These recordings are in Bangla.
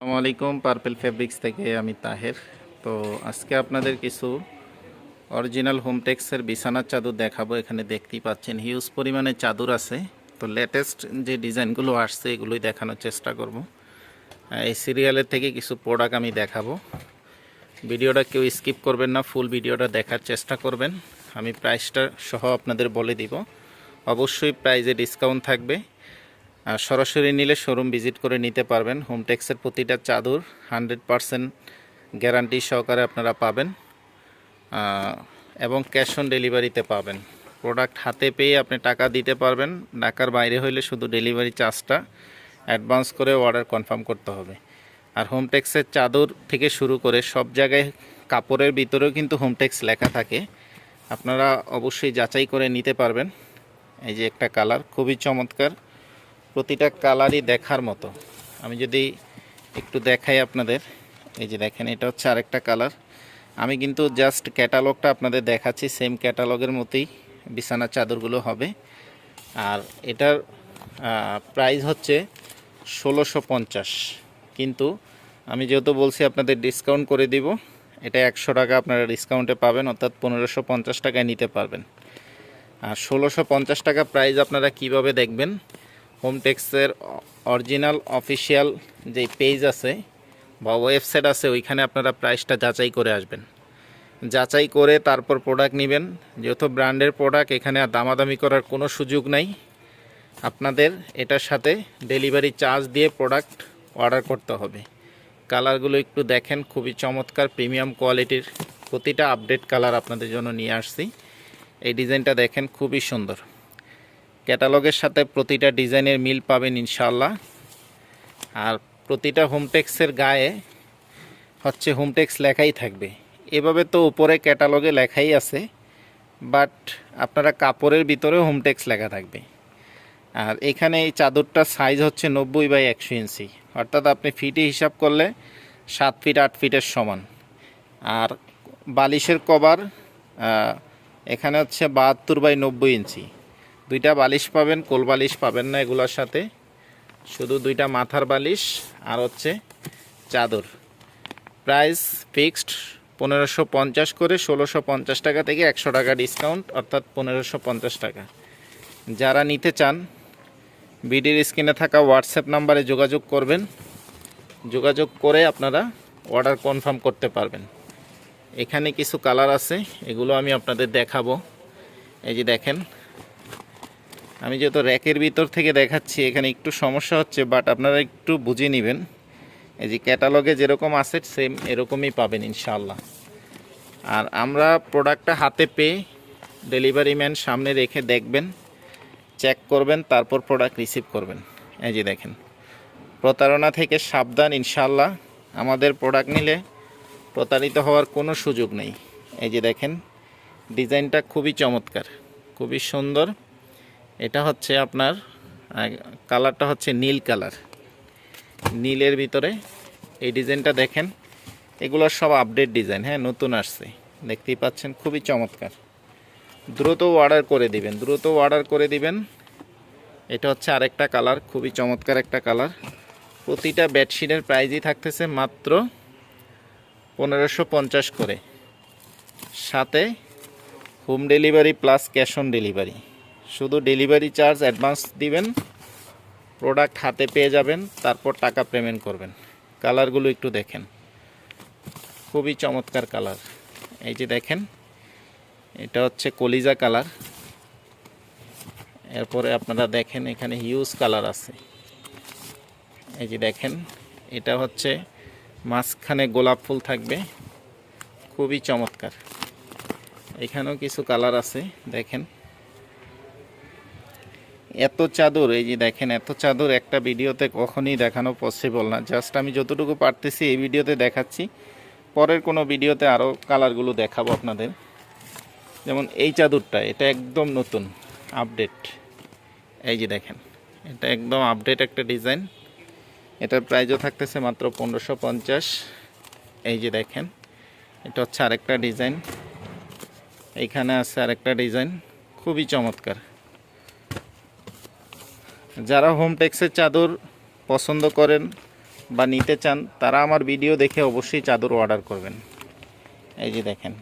আসসালামু আলাইকুম পার্পেল ফেব্রিক্স থেকে আমি তাহের। তো আজকে আপনাদের কিছু অরিজিনাল হোমটেক্সের বিছানার চাদর দেখাবো। এখানে দেখতেই পাচ্ছেন, হিউজ পরিমাণে চাদর আছে। তো লেটেস্ট যে ডিজাইনগুলো আসছে, এগুলোই দেখানোর চেষ্টা করব। এই সিরিয়ালের থেকে কিছু প্রোডাক্ট আমি দেখাবো। ভিডিওটা কেউ স্কিপ করবেন না ফুল ভিডিওটা দেখার চেষ্টা করবেন। আমি প্রাইসটা সহ আপনাদের বলে দিব। অবশ্যই প্রাইজে ডিসকাউন্ট থাকবে। সরাসরি নিলে শোরুম ভিজিট করে নিতে পারবেন। হোমটেক্সের প্রতিটা চাদর হান্ড্রেড পারসেন্ট গ্যারান্টি সহকারে আপনারা পাবেন এবং ক্যাশ অন ডেলিভারিতে পাবেন। প্রোডাক্ট হাতে পেয়ে আপনি টাকা দিতে পারবেন, ঢাকার বাইরে হইলে শুধু ডেলিভারি চার্জটা অ্যাডভান্স করে অর্ডার কনফার্ম করতে হবে। আর হোমটেক্সের চাদর থেকে শুরু করে সব জায়গায় কাপড়ের ভিতরেও কিন্তু হোমটেক্স লেখা থাকে। আপনারা অবশ্যই যাচাই করে নিতে পারবেন। এই যে একটা কালার খুবই চমৎকার। প্রতিটা কালারই দেখার মতো। আমি যদি একটু দেখাই আপনাদের, এই যে দেখেন, এটা হচ্ছে আরেকটা কালার। আমি কিন্তু জাস্ট ক্যাটালগটা আপনাদের দেখাচ্ছি, সেম ক্যাটালগের মতোই বিছানা চাদরগুলো হবে। আর এটার প্রাইস হচ্ছে ষোলোশো পঞ্চাশ। কিন্তু আমি যেহেতু বলছি আপনাদের ডিসকাউন্ট করে দিব, এটা একশো টাকা আপনারা ডিসকাউন্টে পাবেন, অর্থাৎ পনেরোশো পঞ্চাশ টাকায় নিতে পারবেন। আর ষোলোশো পঞ্চাশ টাকা প্রাইস আপনারা কীভাবে দেখবেন হোমটেক্সের অরিজিনাল অফিসিয়াল যে পেজ আছে বা ওয়েবসাইট আছে, ওইখানে আপনারা প্রাইসটা যাচাই করে আসবেন। যাচাই করে তারপর প্রোডাক্ট নেবেন। যেহেতু ব্র্যান্ডের প্রোডাক্ট, এখানে আর দামাদামি করার কোনো সুযোগ নাই। আপনাদের এটার সাথে ডেলিভারি চার্জ দিয়ে প্রোডাক্ট অর্ডার করতে হবে। কালারগুলো একটু দেখেন, খুবই চমৎকার, প্রিমিয়াম কোয়ালিটির। প্রতিটা আপডেট কালার আপনাদের জন্য নিয়ে আসছি। এই ডিজাইনটা দেখেন, খুবই সুন্দর। ক্যাটালগের সাথে প্রতিটা ডিজাইনের মিল পাবেন ইনশাল্লাহ আর প্রতিটা হোমটেক্সের গায়ে হচ্ছে হোমটেক্স লেখাই থাকবে। এভাবে তো উপরে ক্যাটালগে লেখাই আছে বাট আপনারা কাপড়ের ভিতরে হোমটেক্স লেখা থাকবে। আর এখানে এই চাদরটার সাইজ হচ্ছে নব্বই বাই একশো ইঞ্চি। অর্থাৎ আপনি ফিটে হিসাব করলে সাত ফিট, আট ফিটের সমান। আর বালিশের কভার এখানে হচ্ছে বাহাত্তর বাই নব্বই ইঞ্চি। দুইটা বালিশ পাবেন, কোল বালিশ পাবেন না এগুলোর সাথে। শুধু দুইটা মাথার বালিশ আর হচ্ছে চাদর। প্রাইস ফিক্সড পনেরোশো পঞ্চাশ করে ষোলোশো পঞ্চাশ টাকা থেকে একশো টাকা ডিসকাউন্ট, অর্থাৎ পনেরোশো পঞ্চাশ টাকা। যারা নিতে চান বিডির স্ক্রিনে থাকা হোয়াটসঅ্যাপ নাম্বারে যোগাযোগ করবেন। যোগাযোগ করে আপনারা অর্ডার কনফার্ম করতে পারবেন। এখানে কিছু কালার আছে, এগুলো আমি আপনাদের দেখাবো। এই যে দেখেন আমি যেহেতু র্যাকের ভিতর থেকে দেখাচ্ছি, এখানে একটু সমস্যা হচ্ছে বাট আপনারা একটু বুঝে নেবেন। এই যে ক্যাটালগে যেরকম আছে সেম এরকমই পাবেন ইনশাল্লাহ আর আমরা প্রোডাক্টটা হাতে পেয়ে ডেলিভারি ম্যান সামনে রেখে দেখবেন চেক করবেন, তারপর প্রোডাক্ট রিসিভ করবেন। এই যে দেখেন, প্রতারণা থেকে সাবধান ইনশাল্লাহ আমাদের প্রোডাক্ট নিলে প্রতারিত হওয়ার কোনো সুযোগ নেই। এই যে দেখেন ডিজাইনটা খুবই চমৎকার, খুবই সুন্দর। এটা হচ্ছে আপনার কালারটা হচ্ছে নীল কালার। নীলের ভিতরে এই ডিজাইনটা দেখেন, এগুলো সব আপডেট ডিজাইন হ্যাঁ নতুন আসছে। দেখতেই পাচ্ছেন, খুবই চমৎকার। দ্রুত অর্ডার করে দিবেন, দ্রুত অর্ডার করে দিবেন। এটা হচ্ছে আরেকটা কালার, খুবই চমৎকার একটা কালার। প্রতিটা বেডশিটের প্রাইজই থাকতেছে মাত্র পনেরোশো পঞ্চাশ করে। সাথে home delivery plus cash on delivery শুধু ডেলিভারি চার্জ অ্যাডভান্স দিবেন প্রোডাক্ট হাতে পেয়ে যাবেন, তারপর টাকা পেমেন্ট করবেন। কালারগুলো একটু দেখেন। খুবই চমৎকার কালার এই যে দেখেন, এটা হচ্ছে কলিজা কালার এরপরে আপনারা দেখেন এখানে হিউজ কালার আছে। এই যে দেখেন, এটা হচ্ছে মাঝখানে গোলাপ ফুল থাকবে। খুবই চমৎকার। এখানেও কিছু কালার আছে, দেখেন। এত চাদর, এই যে দেখেন, এত চাদর একটা ভিডিওতে কখনই দেখানো পসিবল না। জাস্ট আমি যতটুকু পারতেছি এই ভিডিওতে দেখাচ্ছি। পরের কোনো ভিডিওতে আরও কালারগুলো দেখাবো আপনাদের। যেমন এই চাদরটা, এটা একদম নতুন আপডেট এই যে দেখেন, এটা একদম আপডেট একটা ডিজাইন এটার প্রাইজও থাকতেছে মাত্র পনেরোশো পঞ্চাশ। এই যে দেখেন, এটা হচ্ছে আরেকটা ডিজাইন এইখানে আছে আরেকটা ডিজাইন খুবই চমৎকার। যারা হোম টেক্সের চাদর পছন্দ করেন বা নিতে চান, তারা আমার ভিডিও দেখে অবশ্যই চাদর অর্ডার করবেন। এই যে দেখেন।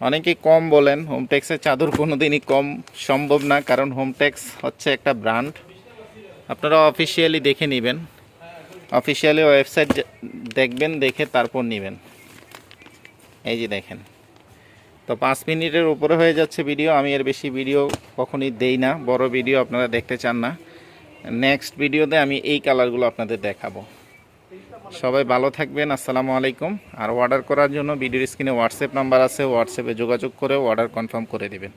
অনেকেই কম বলেন হোমটেক্সের চাদর কোনো দিনই কম সম্ভব না, কারণ হোমটেক্স হচ্ছে একটা ব্র্যান্ড আপনারা অফিসিয়ালি দেখে নেবেন। অফিসিয়ালি ওয়েবসাইট দেখবেন, দেখে তারপর নেবেন। এই যে দেখেন। তো পাঁচ মিনিটের উপরে হয়ে যাচ্ছে ভিডিও আমি এর বেশি ভিডিও কখনই দেই না, বড় ভিডিও আপনারা দেখতে চান না। নেক্সট ভিডিওতে আমি এই কালারগুলো আপনাদের দেখাবো। সবাই ভালো থাকবেন, আসসালামু আলাইকুম। আর অর্ডার করার জন্য ভিডিওর স্ক্রিনে হোয়াটসঅ্যাপ নাম্বার আছে হোয়াটসঅ্যাপে যোগাযোগ করে অর্ডার কনফার্ম করে দেবেন।